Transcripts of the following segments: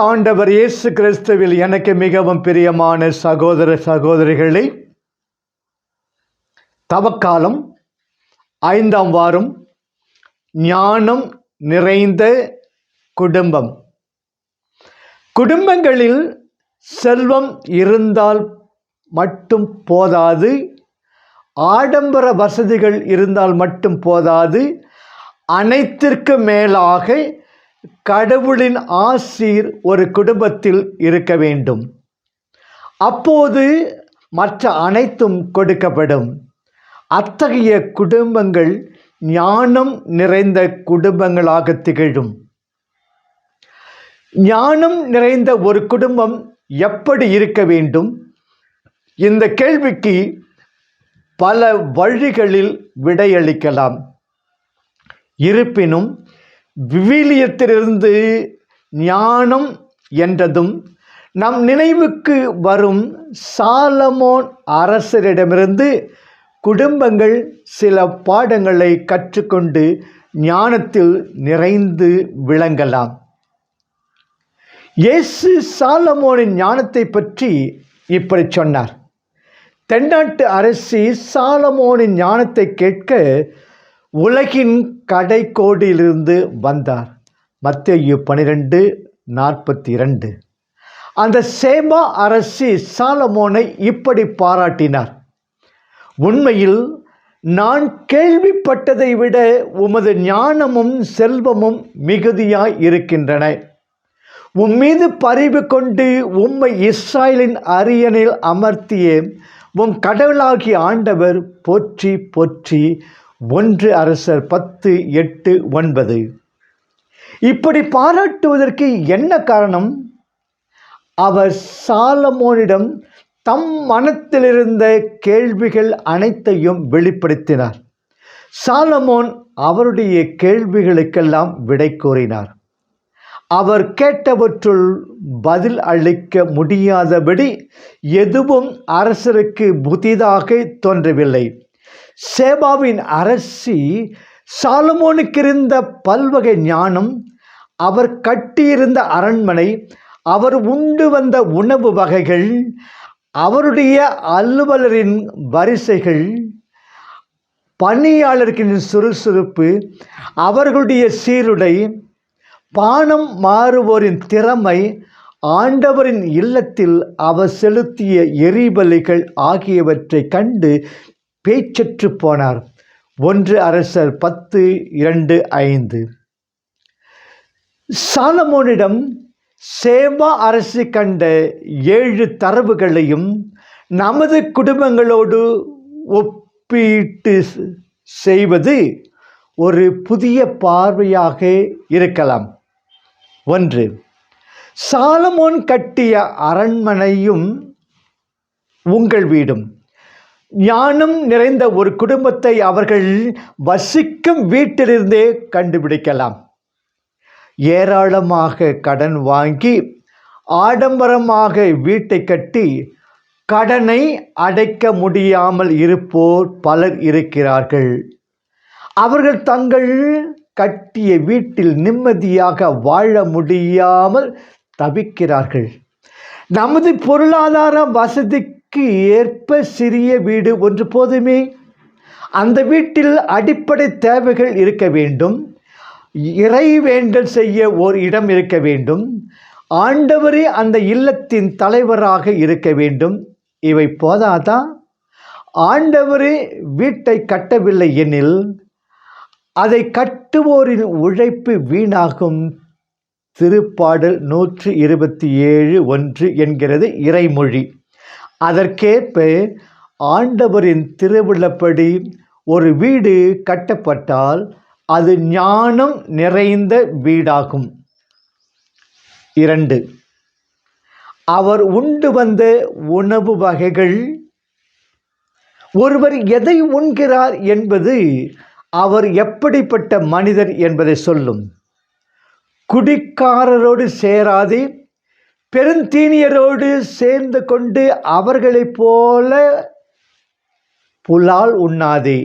ஆண்டவர் இயேசு கிறிஸ்துவில் எனக்கு மிகவும் பிரியமான சகோதர சகோதரிகளே தவக்காலம் ஐந்தாம் வாரம் ஞானம் நிறைந்த குடும்பம். குடும்பங்களில் செல்வம் இருந்தால் மட்டும் போதாது ஆடம்பர வசதிகள் இருந்தால் மட்டும் போதாது அனைத்திற்கு மேலாக கடவுளின் ஆசீர் ஒரு குடும்பத்தில் இருக்க வேண்டும். அப்போது மற்ற அனைத்தும் கொடுக்கப்படும். அத்தகைய குடும்பங்கள் ஞானம் நிறைந்த குடும்பங்களாக திகழும். ஞானம் நிறைந்த ஒரு குடும்பம் எப்படி இருக்க வேண்டும்? இந்த கேள்விக்கு பல வழிகளில் விடையளிக்கலாம். இருப்பினும் விவிலியத்திலிருந்து ஞானம் என்றதும் நம் நினைவுக்கு வரும் சாலமோன் அரசரிடமிருந்து குடும்பங்கள் சில பாடங்களை கற்றுக்கொண்டு ஞானத்தில் நிறைந்து விளங்கலாம். இயேசு சாலமோனின் ஞானத்தை பற்றி இப்படி சொன்னார். தென்னாட்டு அரசி சாலமோனின் ஞானத்தை கேட்க உலகின் கடைக்கோடியிலிருந்து வந்தார். மத்திய பனிரெண்டு நாற்பத்தி இரண்டு அந்த சேமா அரசி சாலமோனை இப்படி பாராட்டினார். உண்மையில் நான் கேள்விப்பட்டதை விட உமது ஞானமும் செல்வமும் மிகுதியாய் இருக்கின்றன. உம் மீது பரிவு கொண்டு உம்மை இஸ்ராயலின் அரியணில் அமர்த்திய உம் கடவுளாகிய ஆண்டவர் போற்றி போற்றி ஒன்று அரசர் பத்து எட்டு ஒன்பது. இப்படி பாராட்டுவதற்கு என்ன காரணம்? அவர் சாலமோனிடம் தம் மனத்திலிருந்த கேள்விகள் அனைத்தையும் வெளிப்படுத்தினார். சாலமோன் அவருடைய கேள்விகளுக்கெல்லாம் விடை கூறினார் அவர் கேட்டவற்றுள் பதில் அளிக்க முடியாதபடி எதுவும் அரசருக்கு புதிதாக தோன்றவில்லை. சேபாவின் அரசி சாலமோனுக்கு இருந்த பல்வகை ஞானம் அவர் கட்டியிருந்த அரண்மனை அவர் உண்டு வந்த உணவு வகைகள் அவருடைய அலுவலரின் வரிசைகள் பணியாளர்களின் சுறுசுறுப்பு அவர்களுடைய சீருடை பானம் மாறுவோரின் திறமை ஆண்டவரின் இல்லத்தில் அவர் செலுத்திய எரிபலிகள் ஆகியவற்றை கண்டு பேச்சற்று போனார். ஒன்று அரசர் பத்து இரண்டு ஐந்து. சாலமோனிடம் சேமா அரசு கண்ட ஏழு தரவுகளையும் நமது குடும்பங்களோடு ஒப்பீட்டு செய்வது ஒரு புதிய பார்வையாக இருக்கலாம். ஒன்று சாலமோன் கட்டிய அரண்மனையும் உங்கள் வீடும். ஞானம் நிறைந்த ஒரு குடும்பத்தை அவர்கள் வசிக்கும் வீட்டிலிருந்தே கண்டுபிடிக்கலாம். ஏராளமாக கடன் வாங்கி ஆடம்பரமாக வீட்டை கட்டி கடனை அடைக்க முடியாமல் இருப்போர் பலர் இருக்கிறார்கள். அவர்கள் தங்கள் கட்டிய வீட்டில் நிம்மதியாக வாழ முடியாமல் தவிக்கிறார்கள். நமது பொருளாதார வசதிக்கு ஏற்ப சிறிய வீடு ஒன்று போதுமே. அந்த வீட்டில் அடிப்படை தேவைகள் இருக்க வேண்டும். இறைவேண்டல் செய்ய ஓர் இடம் இருக்க வேண்டும். ஆண்டவரே அந்த இல்லத்தின் தலைவராக இருக்க வேண்டும். இவை போதாதா? ஆண்டவரே வீட்டை கட்டவில்லை எனில் அதை கட்டுவோரின் உழைப்பு வீணாகும். திருப்பாடல் நூற்றி இருபத்தி ஏழு ஒன்று என்கிறது இறைமொழி. அதற்கேற்ப ஆண்டவரின் திருவிழப்படி ஒரு வீடு கட்டப்பட்டால் அது ஞானம் நிறைந்த வீடாகும். இரண்டு அவர் உண்டு வந்த உணவு வகைகள் ஒருவர் எதை உண்கிறார் என்பது அவர் எப்படிப்பட்ட மனிதர் என்பதை சொல்லும். குடிக்காரரோடு சேராதே பெருந்தீனியரோடு சேர்ந்து கொண்டு அவர்களைப் போல புலால் உண்ணாதே.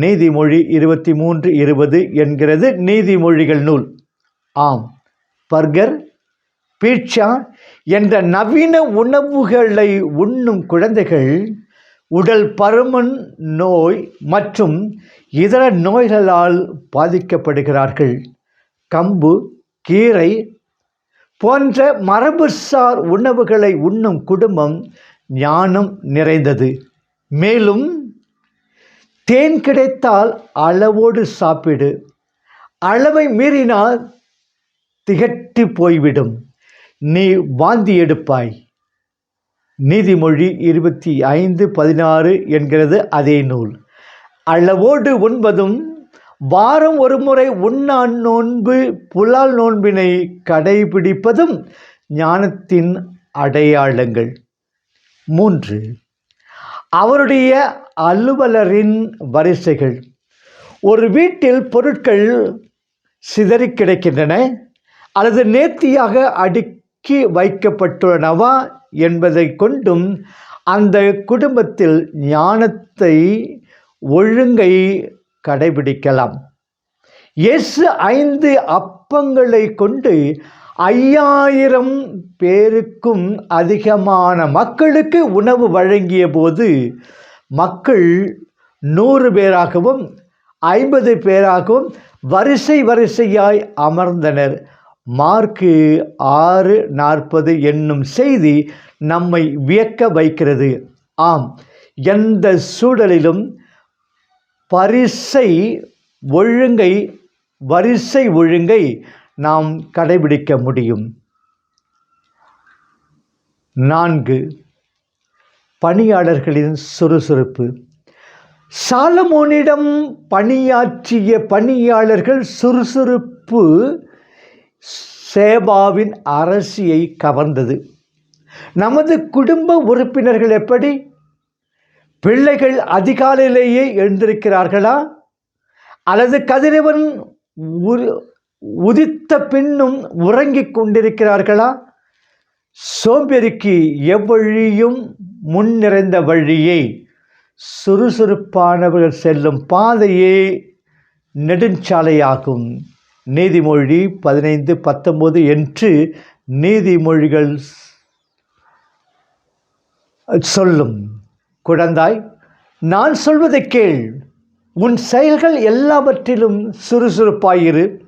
நீதிமொழி இருபத்தி மூன்று இருபது என்கிறது நீதிமொழிகள் நூல். ஆம் பர்கர் பீட்சா என்ற நவீன உணவுகளை உண்ணும் குழந்தைகள் உடல் பருமன் நோய் மற்றும் இதர நோய்களால் பாதிக்கப்படுகிறார்கள். கம்பு கீரை போன்ற மரபுசார் உணவுகளை உண்ணும் குடும்பம் ஞானம் நிறைந்தது. மேலும் தேன் கிடைத்தால் அளவோடு சாப்பிடு. அளவை மீறினால் திகட்டி போய்விடும். நீ வாந்தி எடுப்பாய். நீதிமொழி இருபத்தி ஐந்து பதினாறு என்கிறது அதே நூல். அளவோடு உண்பதும் வாரம் ஒரு முறை உண்ணான் நோன்பு புலால் நோன்பினை கடைபிடிப்பதும் ஞானத்தின் அடையாளங்கள். மூன்று அவருடைய அலுவலரின் வரிசைகள். ஒரு வீட்டில் பொருட்கள் சிதறி கிடக்கின்றன அல்லது நேர்த்தியாக அடுக்கி வைக்கப்பட்டுள்ளனவா என்பதை கொண்டும் அந்த குடும்பத்தில் ஞானத்தை ஒழுங்கை கடைபிடிக்கலாம். இயேசு ஐந்து அப்பங்களை கொண்டு ஐயாயிரம் பேருக்கும் அதிகமான மக்களுக்கு உணவு வழங்கிய போது மக்கள் நூறு பேராகவும் ஐம்பது பேராகவும் வரிசை வரிசையாய் அமர்ந்தனர். மார்க்கு ஆறு நாற்பது என்னும் செய்தி நம்மை வியக்க வைக்கிறது. ஆம் எந்த சூழலிலும் பரிசை ஒழுங்கை வரிசை ஒழுங்கை நாம் கடைபிடிக்க முடியும். நான்கு பணியாளர்களின் சுறுசுறுப்பு. சாலமோனிடம் பணியாற்றிய பணியாளர்கள் சுறுசுறுப்பு சேபாவின் அரசியை கவர்ந்தது. நமது குடும்ப உறுப்பினர்கள் எப்படி? பிள்ளைகள் அதிகாலையிலேயே எழுந்திருக்கிறார்களா? அல்லது கதிரவன் உரு- உதித்த பின்னும் உறங்கிக் கொண்டிருக்கிறார்களா? சோம்பேறிக்கு எவ்வழியும் முன்னிறைந்த வழியை சுறுசுறுப்பானவர்கள் செல்லும் பாதையே நெடுஞ்சாலையாகும். நீதிமொழி பதினைந்து பத்தொன்பது என்று நீதிமொழிகள் சொல்லும். குழந்தாய் நான் சொல்வதை கேள். உன் செயல்கள் எல்லாவற்றிலும் சுறுசுறுப்பாயிரு.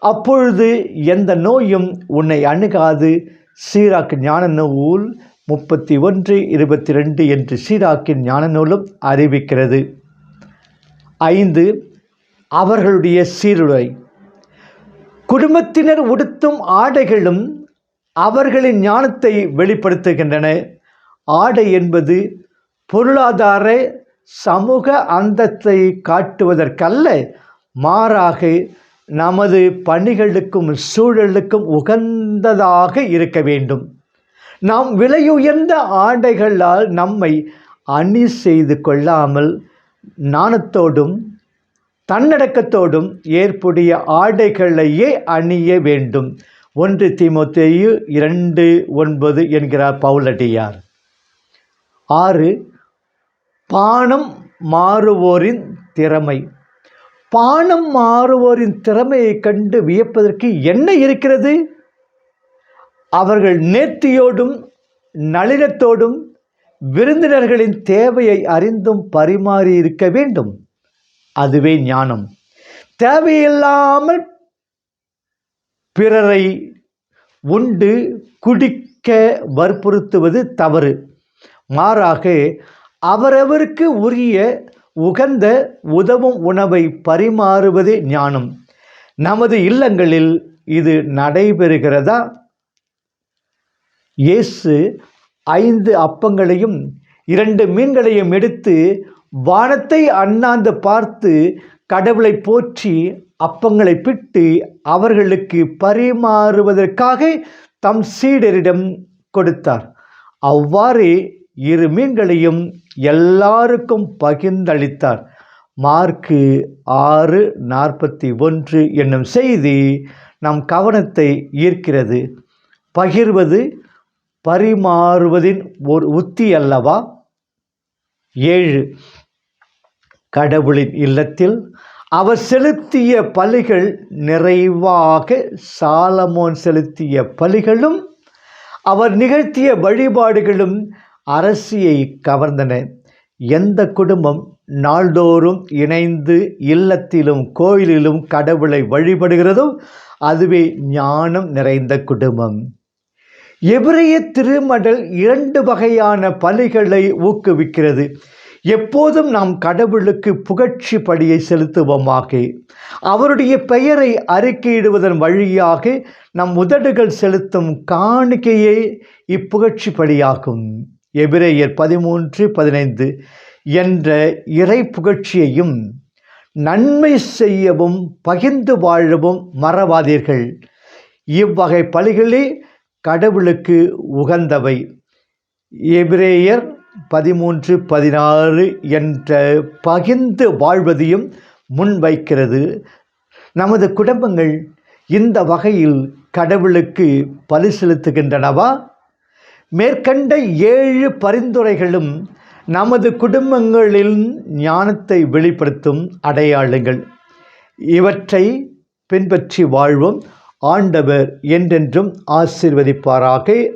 அப்பொழுது எந்த நோயும் உன்னை அணுகாது. சீராக்கு ஞான நூல் முப்பத்தி ஒன்று இருபத்தி ரெண்டு என்று சீராக்கின் ஞான நூலும் அறிவிக்கிறது. ஐந்து அவர்களுடைய சீருடை. குடும்பத்தினர் உடுத்தும் ஆடைகளும் அவர்களின் ஞானத்தை வெளிப்படுத்துகின்றன. ஆடை என்பது பொருளாதார சமூக அந்தத்தை காட்டுவதற்கல்ல மாறாக நமது பணிகளுக்கும் சூழலுக்கும் உகந்ததாக இருக்க வேண்டும். நாம் விலையுயர்ந்த ஆடைகளால் நம்மை அணி செய்து கொள்ளாமல் நாணத்தோடும் தன்னடக்கத்தோடும் ஏற்புடைய ஆடைகளையே அணிய வேண்டும். ஒன்று திமுத்தையு இரண்டு ஒன்பது என்கிறார் பவுலடியார். ஆறு பானம் மாறுவோரின் திறமை. பானம் மாறுவோரின் திறமையை கண்டு வியப்பதற்கு என்ன இருக்கிறது? அவர்கள் நேர்த்தியோடும் நளினத்தோடும் விருந்தினர்களின் தேவையை அறிந்தும் பரிமாறி இருக்க வேண்டும். அதுவே ஞானம். தேவையில்லாமல் பிறரை உண்டு குடிக்க வற்புறுத்துவது தவறு. மாறாக அவரவருக்கு உரிய உகந்த உதவும் உணவை பரிமாறுவதே ஞானம். நமது இல்லங்களில் இது நடைபெறுகிறதா? இயேசு ஐந்து அப்பங்களையும் இரண்டு மீன்களையும் எடுத்து வானத்தை அண்ணாந்து பார்த்து கடவுளை போற்றி அப்பங்களை பிட்டு அவர்களுக்கு பரிமாறுவதற்காக தம் சீடரிடம் கொடுத்தார். அவ்வாறே இரு மீன்களையும் எல்லாருக்கும் பகிர்ந்தளித்தார். மார்க்கு ஆறு நாற்பத்தி ஒன்று என்னும் செய்தி நம் கவனத்தை ஈர்க்கிறது. பகிர்வது பரிமாறுவதின் ஒரு உத்தி அல்லவா? ஏழு கடவுளின் இல்லத்தில் அவர் செலுத்திய பலிகள் நிறைவாக சாலமோன் செலுத்திய பலிகளும் அவர் நிகழ்த்திய வழிபாடுகளும் அரசியை கவர்ந்தன. எந்த குடும்பம் நாள்தோறும் இணைந்து இல்லத்திலும் கோயிலிலும் கடவுளை வழிபடுகிறதோ அதுவே ஞானம் நிறைந்த குடும்பம். எபிரேய திருமடல் இரண்டு வகையான பலிகளை ஊக்குவிக்கிறது. எப்போதும் நாம் கடவுளுக்கு புகழ்ச்சி படியை செலுத்துவோமாக. அவருடைய பெயரை அறிக்கையிடுவதன் வழியாக நம் உதடுகள் செலுத்தும் காணிக்கையே இப்புகழ்ச்சி படியாகும் எபிரேயர் பதிமூன்று பதினைந்து. என்ற இறை புகழ்ச்சியையும் நன்மை செய்யவும் பகிர்ந்து வாழவும் மறவாதீர்கள். இவ்வகை பலிகளே கடவுளுக்கு உகந்தவை. எபிரேயர் பதிமூன்று பதினாறு என்ற பகிர்ந்து வாழ்வதையும் முன்வைக்கிறது. நமது குடும்பங்கள் இந்த வகையில் கடவுளுக்கு பலி செலுத்துகின்றனவா? மேற்கண்ட ஏழு பரிந்துரைகளும் நமது குடும்பங்களில் ஞானத்தை வெளிப்படுத்தும் அடையாளங்கள். இவற்றை பின்பற்றி வாழ்வோம். ஆண்டவர் என்றென்றும் ஆசிர்வதிப்பாராக.